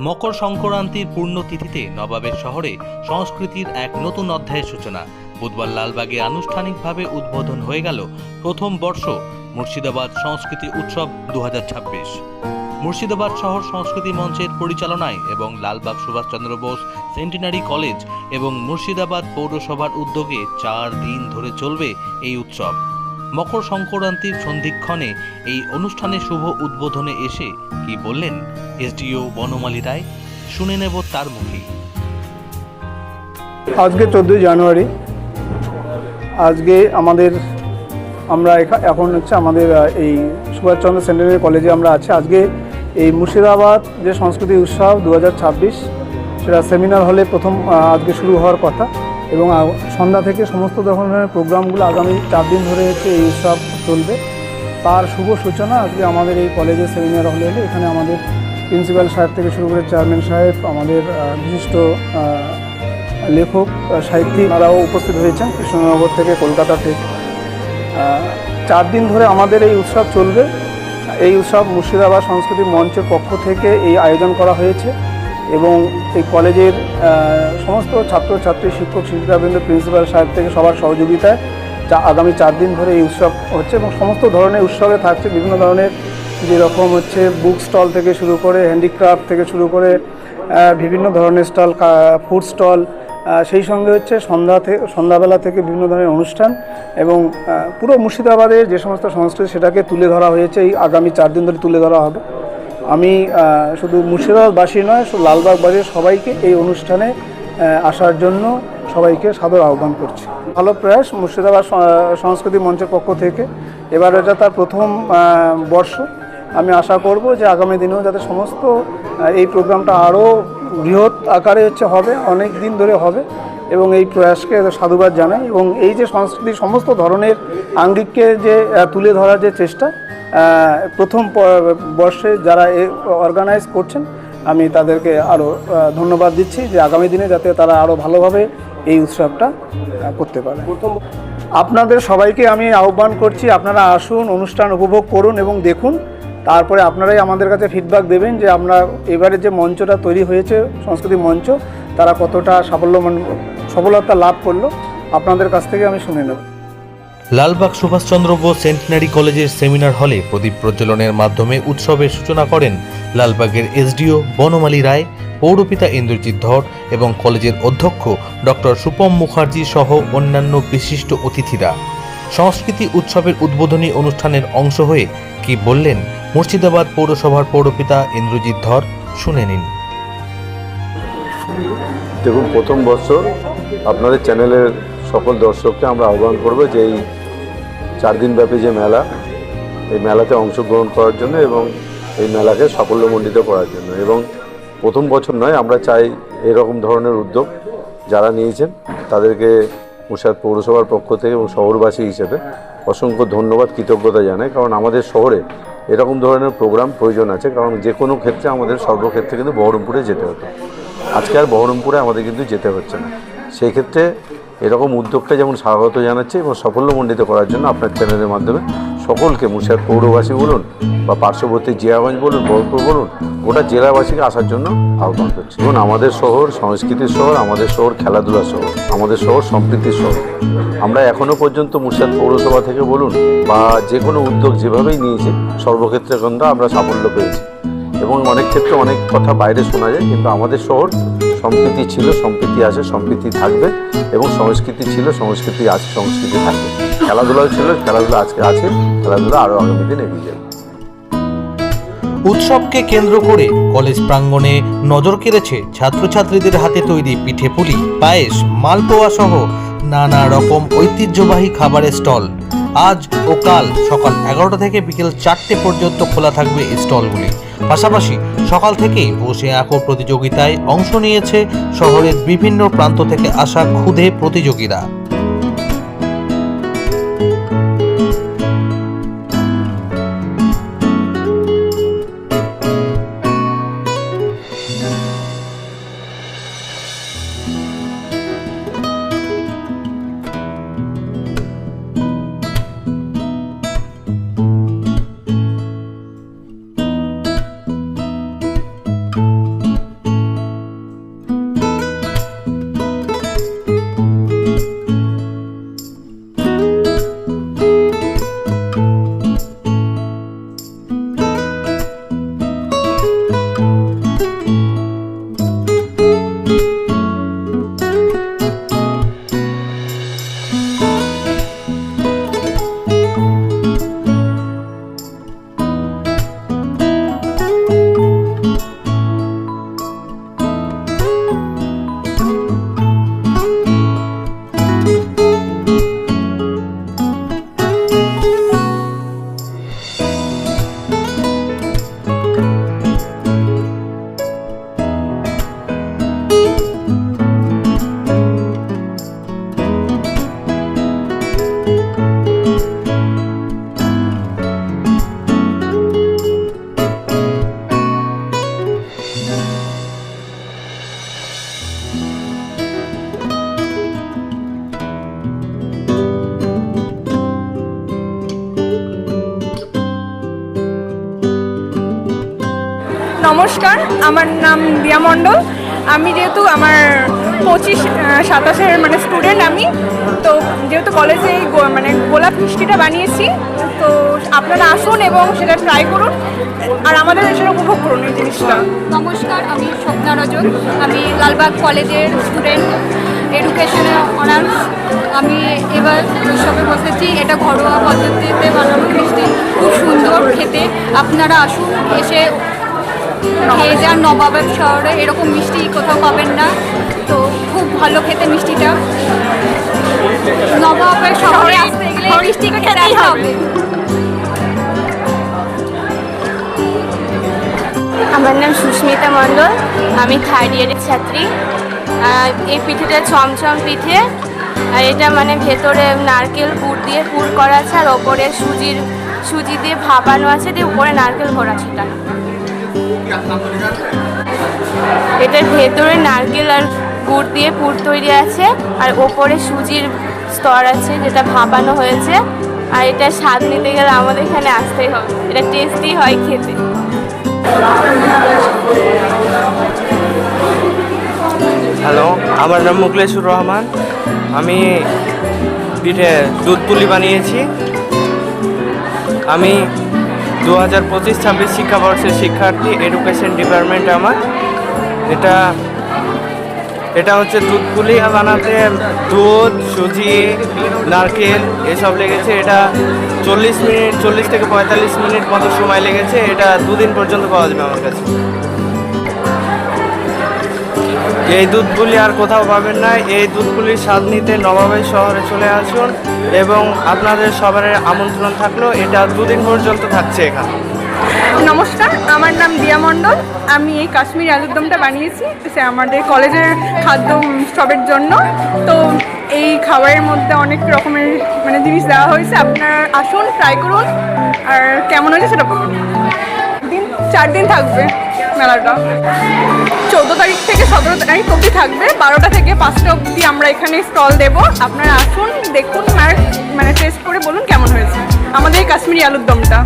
মকর সংক্রান্তির পূর্ণতিথিতে নবাবের শহরে সংস্কৃতির এক নতুন অধ্যায়ের সূচনা। বুধবার লালবাগে আনুষ্ঠানিকভাবে উদ্বোধন হয়ে গেল প্রথম বর্ষ মুর্শিদাবাদ সংস্কৃতি উৎসব দু হাজার ছাব্বিশ। মুর্শিদাবাদ শহর সংস্কৃতি মঞ্চের পরিচালনায় এবং লালবাগ সুভাষচন্দ্র বোস সেন্টিনারি কলেজ এবং মুর্শিদাবাদ পৌরসভার উদ্যোগে চার দিন ধরে চলবে এই উৎসব। মকর সংক্রান্তির সন্ধিক্ষণে এই অনুষ্ঠানে শুভ উদ্বোধনে এসে কি বললেন এসডিও বনমালী রায়? শুনে নেব তার মুখেই আজকে চোদ্দোই জানুয়ারি। আজকে আমাদের, আমরা এখন হচ্ছে আমাদের এই সুভাষচন্দ্র সেন্টারি কলেজে আমরা আছি। আজকে এই মুর্শিদাবাদ যে সংস্কৃতি উৎসব দু হাজার ছাব্বিশ, সেটা সেমিনার হলে প্রথম আজকে শুরু হওয়ার কথা। এবং সন্ধ্যা থেকে সমস্ত ধরনের প্রোগ্রামগুলো আগামী চার দিন ধরে হচ্ছে এই উৎসব চলবে। তার শুভ সূচনা আজকে আমাদের এই কলেজের সেমিনার হলে হলে এখানে আমাদের প্রিন্সিপাল সাহেব থেকে শুরু করে চেয়ারম্যান সাহেব, আমাদের বিশিষ্ট লেখক সাহিত্যিক তারাও উপস্থিত হয়েছেন কৃষ্ণনগর থেকে কলকাতা থেকে। চার দিন ধরে আমাদের এই উৎসব চলবে। এই উৎসব মুর্শিদাবাদ সংস্কৃতি মঞ্চের পক্ষ থেকে এই আয়োজন করা হয়েছে। এবং এই কলেজের সমস্ত ছাত্রছাত্রী, শিক্ষক, শিক্ষিকাবৃন্দ, প্রিন্সিপাল সাহেব থেকে সবার সহযোগিতায় যা আগামী চার দিন ধরে এই উৎসব হচ্ছে এবং সমস্ত ধরনের উৎসবে থাকছে, বিভিন্ন ধরনের যেরকম হচ্ছে বুক স্টল থেকে শুরু করে হ্যান্ডিক্রাফট থেকে শুরু করে বিভিন্ন ধরনের স্টল ফুড স্টল সেই সঙ্গে হচ্ছে সন্ধ্যা থেকে সন্ধ্যাবেলা থেকে বিভিন্ন ধরনের অনুষ্ঠান এবং পুরো মুর্শিদাবাদের যে সমস্ত সংস্কৃতি সেটাকে তুলে ধরা হয়েছে, এই আগামী চার দিন ধরে তুলে ধরা হবে। আমি শুধু মুর্শিদাবাদবাসী নয়, শুধু লালবাগবাসীর সবাইকে এই অনুষ্ঠানে আসার জন্য সবাইকে সাদর আহ্বান করছি। ভালো প্রয়াস মুর্শিদাবাদ সংস্কৃতি মঞ্চের পক্ষ থেকে। এবার এটা তার প্রথম বর্ষ। আমি আশা করব যে আগামী দিনেও যাতে সমস্ত এই প্রোগ্রামটা আরও বৃহৎ আকারে হচ্ছে হবে, অনেক দিন ধরে হবে, এবং এই প্রয়াসকে সাধুবাদ জানাই। এবং এই যে সংস্কৃতির সমস্ত ধরনের আঙ্গিককে যে তুলে ধরার যে চেষ্টা প্রথম বর্ষে যারা অর্গানাইজ করছেন, আমি তাদেরকে আরও ধন্যবাদ দিচ্ছি যে আগামী দিনে যাতে তারা আরও ভালোভাবে এই উৎসবটা করতে পারে। আপনাদের সবাইকে আমি আহ্বান করছি, আপনারা আসুন, অনুষ্ঠান উপভোগ করুন এবং দেখুন। তারপরে আপনারাই আমাদের কাছে ফিডব্যাক দেবেন যে আমরা এবারে যে মঞ্চটা তৈরি হয়েছে সংস্কৃতি মঞ্চ, তারা কতটা সাফল্য সফলতা লাভ করল, আপনাদের কাছ থেকে আমি শুনে নেব। লালবাগ সুভাষচন্দ্র বোস সেন্টিনারি কলেজের সেমিনার হলে প্রদীপ প্রজ্বলনের মাধ্যমে উৎসবের সূচনা করেন লালবাগের এসডিও বনমালী রায়, পৌরপিতা ইন্দ্রজিৎ ধর এবং কলেজের অধ্যক্ষ ডক্টর সুপম মুখার্জি সহ অন্যান্য বিশিষ্ট অতিথিরা। সংস্কৃতি উৎসবের উদ্বোধনী অনুষ্ঠানের অংশ হয়ে কি বললেন মুর্শিদাবাদ পৌরসভার পৌরপিতা ইন্দ্রজিৎ ধর, শুনে নিন। দেখুন, প্রথম বছর আপনাদের চ্যানেলের সকল দর্শককে আমরা আহ্বান করব যে এই চার দিন ব্যাপী যে মেলা, এই মেলাতে অংশগ্রহণ করার জন্য এবং এই মেলাকে সাফল্যমণ্ডিত করার জন্য। এবং প্রথম বছর নয়, আমরা চাই এরকম ধরনের উদ্যোগ যারা নিয়েছেন, তাদেরকে মুর্শিদাবাদ পৌরসভার পক্ষ থেকে এবং শহরবাসী হিসেবে অসংখ্য ধন্যবাদ, কৃতজ্ঞতা জানাই। কারণ আমাদের শহরে এরকম ধরনের প্রোগ্রাম প্রয়োজন আছে, কারণ যে কোনো ক্ষেত্রে আমাদের সর্বক্ষেত্রে কিন্তু বহরমপুরে যেতে হতো। আজকে আর বহরমপুরে আমাদের কিন্তু যেতে হচ্ছে না। সেই ক্ষেত্রে এরকম উদ্যোগটা যেমন স্বাগত জানাচ্ছে এবং সাফল্যমণ্ডিত করার জন্য আপনার চ্যানেলের মাধ্যমে সকলকে মুর্শিদাবাদ পৌরবাসী বলুন বা পার্শ্ববর্তী জিয়াগঞ্জ বলুন, বহরমপুর বলুন, গোটা জেলাবাসীকে আসার জন্য আহ্বান করছি। এবং আমাদের শহর সংস্কৃতির শহর, আমাদের শহর খেলাধুলার শহর, আমাদের শহর সম্প্রীতির শহর। আমরা এখনও পর্যন্ত মুর্শিদাবাদ পৌরসভা থেকে বলুন বা যে কোনো উদ্যোগ যেভাবেই নিয়েছে সর্বক্ষেত্রে কিন্তু আমরা সাফল্য পেয়েছি। এবং অনেক ক্ষেত্রে অনেক কথা বাইরে শোনা যায়, কিন্তু আমাদের শহর সম্প্রীতি ছিল, সম্প্রীতি আছে, সম্প্রীতি থাকবে এবং সংস্কৃতি ছিল, সংস্কৃতি আছে, সংস্কৃতি থাকবে। খেলাধুলাও ছিল, খেলাধুলা আজকে আছে, খেলাধুলা আরও আগামী দিন এগিয়ে যাবে। উৎসবকে কেন্দ্র করে কলেজ প্রাঙ্গণে নজর কেড়েছে ছাত্রছাত্রীদের হাতে তৈরি পিঠে পুলি, পায়েস, মালপোয়া সহ নানা রকম ঐতিহ্যবাহী খাবারের স্টল। আজ ও কাল সকাল এগারোটা থেকে বিকেল চারটে পর্যন্ত খোলা থাকবে এই স্টলগুলি। পাশাপাশি সকাল থেকেই বসে আঁকো প্রতিযোগিতায় অংশ নিয়েছে শহরের বিভিন্ন প্রান্ত থেকে আসা ক্ষুদে প্রতিযোগীরা। নমস্কার, আমার নাম দিয়া মণ্ডল। আমি যেহেতু আমার পঁচিশ সাতাশের মানে স্টুডেন্ট আমি, তো যেহেতু কলেজে মানে গোলাপ মিষ্টিটা বানিয়েছি, তো আপনারা আসুন এবং সেটা ট্রাই করুন। আর আমাদের সেটা উপভোগ করুন এই জিনিসটা। নমস্কার, আমি স্বপ্না রজন আমি লালবাগ কলেজের স্টুডেন্ট এডুকেশনে অনার্স আমি এবার উৎসবে বসেছি, এটা ঘরোয়া পদ্ধতিতে বানানো মিষ্টি। খুব সুন্দর খেতে। আপনারা আসুন, এসে খেয়ে যান নবাবের শহরে এরকম মিষ্টি কোথাও পাবেন না। তো খুব ভালো খেতে মিষ্টিটা। নবাবের শহরে আসতে গেলে খেতেই হবে আমার নাম সুস্মিতা মণ্ডল আমি থার্ড ইয়ারের ছাত্রী। আর এই পিঠেটা চমচম পিঠে। আর এটা মানে ভেতরে নারকেল গুড় দিয়ে পুর করা আছে আর ওপরে সুজির সুজি দিয়ে ভাপানো আছে দিয়ে উপরে নারকেল করা সেটা এটার ভেতরে নারকেল আর গুড় দিয়ে পুর তৈরি আছে, আর ওপরে সুজির স্তর আছে যেটা ভাপানো হয়েছে, আর এটা স্বাদ নিতে গেলে আমাদের এখানে আসতেই হবে। এটা টেস্টি হয় খেতে। হ্যালো আমার নাম মুকলেশুর রহমান। আমি পিঠে দুধ পুলি বানিয়েছি। আমি দু হাজার পঁচিশ, ছাব্বিশ শিক্ষাবর্ষের শিক্ষার্থী এডুকেশন ডিপার্টমেন্ট আমার। এটা এটা হচ্ছে দুধ পুলিয়া বানাতে দুধ, সুজি, নারকেল, এসব লেগেছে। এটা চল্লিশ মিনিট, চল্লিশ থেকে পঁয়তাল্লিশ মিনিট মতো সময় লেগেছে। এটা দুদিন পর্যন্ত পাওয়া যাবে আমার কাছে। এই দুধগুলি আর কোথাও পাবেন না। এই দুধগুলির স্বাদ নিতে নবাবের শহরে চলে আসুন এবং আপনাদের সবার আমন্ত্রণ থাকল, এটা দুদিন পর্যন্ত থাকছে এখানে। নমস্কার, আমার নাম দিয়া মণ্ডল। আমি এই কাশ্মীর আলুর দমটা বানিয়েছি, সে আমাদের কলেজের খাদ্য উৎসবের জন্য। তো এই খাবারের মধ্যে অনেক রকমের মানে জিনিস দেওয়া হয়েছে, আপনারা আসুন ট্রাই করুন, আর কেমন হয়েছে সেটা দিন, চার দিন থাকবে। মেলাটা। চোদ্দ তারিখ থেকে সতেরো তারিখ অবধি থাকবে। বারোটা থেকে পাঁচটা অবধি আমরা এখানে স্টল দেব। আপনারা আসুন, দেখুন মানে টেস্ট করে বলুন কেমন হয়েছে। আমাদের কাশ্মীরি আলুর দমটা।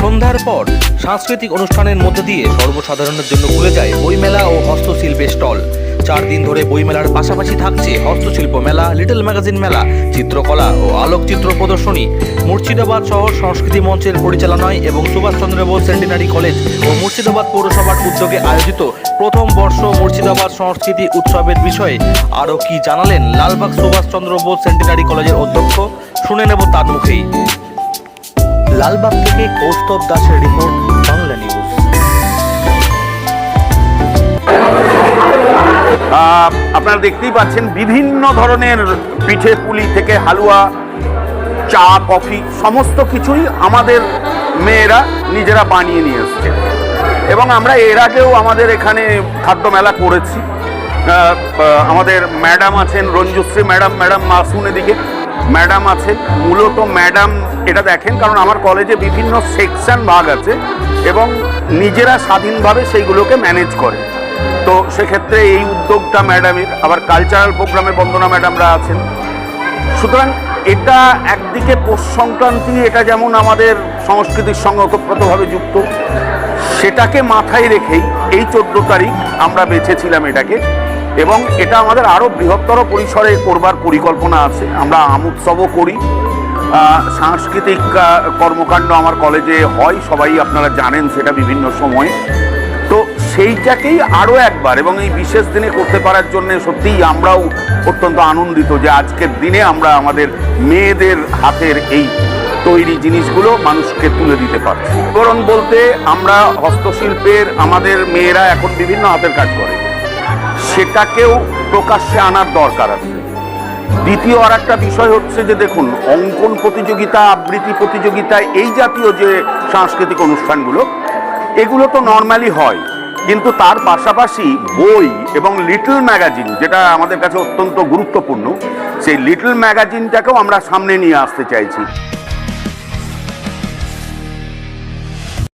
সন্ধ্যার পর সাংস্কৃতিক অনুষ্ঠানের মধ্য দিয়ে সর্বসাধারণের জন্য খুলে যায় বইমেলা ও হস্তশিল্পের স্টল। চার দিন ধরে বইমেলার পাশাপাশি থাকছে হস্তশিল্প মেলা, লিটল ম্যাগাজিন মেলা, চিত্রকলা ও আলোকচিত্র প্রদর্শনী। মুর্শিদাবাদ শহর সংস্কৃতি মঞ্চের পরিচালনায় এবং সুভাষচন্দ্র বোস সেন্টিনারি কলেজ ও মুর্শিদাবাদ পৌরসভার উদ্যোগে আয়োজিত প্রথম বর্ষ মুর্শিদাবাদ সংস্কৃতি উৎসবের বিষয়ে আরও কি জানালেন লালবাগ সুভাষচন্দ্র বোস সেন্টিনারি কলেজের অধ্যক্ষ? শুনে নেব তার মুখেই। লালবাগ থেকে কৌস্তব দাসের রিপোর্ট আপনারা দেখতেই পাচ্ছেন বিভিন্ন ধরনের পিঠে পুলি থেকে হালুয়া, চা, কফি, সমস্ত কিছুই আমাদের মেয়েরা নিজেরা বানিয়ে নিয়ে এসছে। এবং আমরা এর আগেও আমাদের এখানে খাদ্য মেলা করেছি। আমাদের ম্যাডাম আছেন, রঞ্জুশ্রী ম্যাডাম ম্যাডাম মাসুন এদিকে। ম্যাডাম আছে, মূলত ম্যাডাম এটা দেখেন, কারণ আমার কলেজে বিভিন্ন সেকশন ভাগ আছে এবং নিজেরা স্বাধীনভাবে সেইগুলোকে ম্যানেজ করে। তো সেক্ষেত্রে এই উদ্যোগটা ম্যাডামের, আবার কালচারাল প্রোগ্রামে বন্দনা ম্যাডামরা আছেন। সুতরাং এটা একদিকে পৌষ সংক্রান্তি, এটা যেমন আমাদের সংস্কৃতির সঙ্গে ওতপ্রোতভাবে যুক্ত, সেটাকে মাথায় রেখেই এই চোদ্দ তারিখ আমরা বেছেছিলাম এটাকে, এবং এটা আমাদের আরও বৃহত্তর পরিসরে করবার পরিকল্পনা আছে। আমরা আম উৎসবও করি। সাংস্কৃতিক কর্মকাণ্ড আমার কলেজে হয়, সবাই আপনারা জানেন সেটা বিভিন্ন সময়ে। সেইটাকেই আরও একবার এবং এই বিশেষ দিনে করতে পারার জন্য সত্যিই আমরাও অত্যন্ত আনন্দিত যে আজকের দিনে আমরা আমাদের মেয়েদের হাতের এই তৈরি জিনিসগুলো মানুষকে তুলে দিতে পারছি। বিবরণ বলতে আমরা হস্তশিল্পের আমাদের মেয়েরা এখন বিভিন্ন হাতের কাজ করে। সেটাকেও প্রকাশ্যে আনার দরকার আছে। দ্বিতীয় আর একটা বিষয় হচ্ছে যে দেখুন, অঙ্কন প্রতিযোগিতা, আবৃত্তি প্রতিযোগিতা, এই জাতীয় যে সাংস্কৃতিক অনুষ্ঠানগুলো, এগুলো তো নর্মালি হয়। কিন্তু তার পাশাপাশি বই এবং লিটল ম্যাগাজিন, যেটা আমাদের কাছে অত্যন্ত গুরুত্বপূর্ণ, সেই লিটল ম্যাগাজিনটাকেও আমরা সামনে নিয়ে আসতে চাইছি।